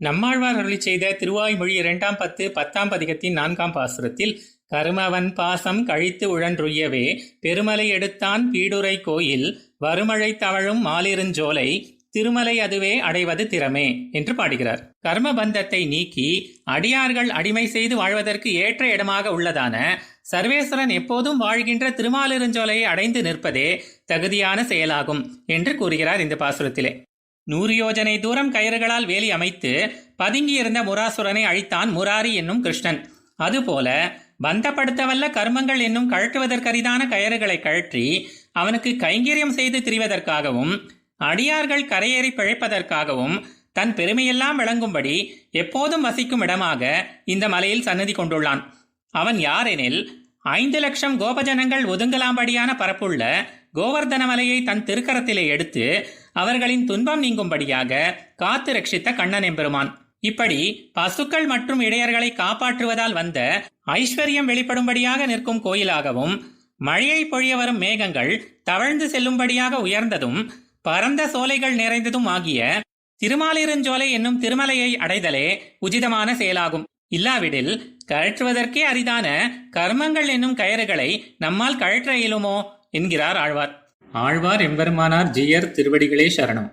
நம்மாழ்வார் அருளி செய்த திருவாய்மொழி இரண்டாம் பத்து பத்தாம் பதிகத்தின் நான்காம் பாசுரத்தில் கருமவன் பாசம் கழித்து உழன்றுயவே பெருமலை எடுத்தான் பீடுரை கோயில் வருமழை தவழும் மாலிருஞ்சோலை திருமலை அதுவே அடைவது திறமே என்று பாடுகிறார். கர்ம பந்தத்தை நீக்கி அடியார்கள் அடிமை செய்து வாழ்வதற்கு ஏற்ற இடமாக உள்ளதான சர்வேஸ்வரன் எப்போதும் வாழ்கின்ற திருமாலிருஞ்சோலையை அடைந்து நிற்பதே தகுதியான செயலாகும் என்று கூறுகிறார் இந்த பாசுரத்திலே. நூறு யோஜனை தூரம் கயிறுகளால் வேலி அமைத்து பதுங்கியிருந்த முராசுரனை அழித்தான் முராரி என்னும் கிருஷ்ணன். அதுபோல பந்தப்படுத்தவல்ல கர்மங்கள் என்னும் கழற்றுவதற்கரிதான கயறுகளை கழற்றி அவனுக்கு கைங்கரியம் செய்து திரிவதற்காகவும் அடியார்கள் கரையேறி பிழைப்பதற்காகவும் தன் பெருமையெல்லாம் விளங்கும்படி எப்போதும் வசிக்கும் இடமாக இந்த மலையில் சன்னதி கொண்டுள்ளான். அவன் யாரெனில் ஐந்து லட்சம் கோபஜனங்கள் ஒதுங்கலாம்படியான பரப்புள்ள கோவர்தன மலையை தன் திருக்கரத்திலே எடுத்து அவர்களின் துன்பம் நீங்கும்படியாக காத்து ரட்சித்த கண்ணன் எம்பெருமான். இப்படி பசுக்கள் மற்றும் இடையர்களை காப்பாற்றுவதால் வந்த ஐஸ்வர்யம் வெளிப்படும்படியாக நிற்கும் கோயிலாகவும் மழையை பொழிய வரும் மேகங்கள் தவழ்ந்து செல்லும்படியாக உயர்ந்ததும் பரந்த சோலைகள் நிறைந்ததும் ஆகிய திருமாலிருஞ்சோலை என்னும் திருமலையை அடைதலே உச்சிதமான செயலாகும். இல்லாவிடில் கழற்றுவதற்கே அரிதான கர்மங்கள் என்னும் கயறுகளை நம்மால் கழற்ற இயலுமோ? என்கிறார் ஆழ்வார். ஆழ்வார் எம்பெருமானார் ஜியர் திருவடிகளே சரணம்.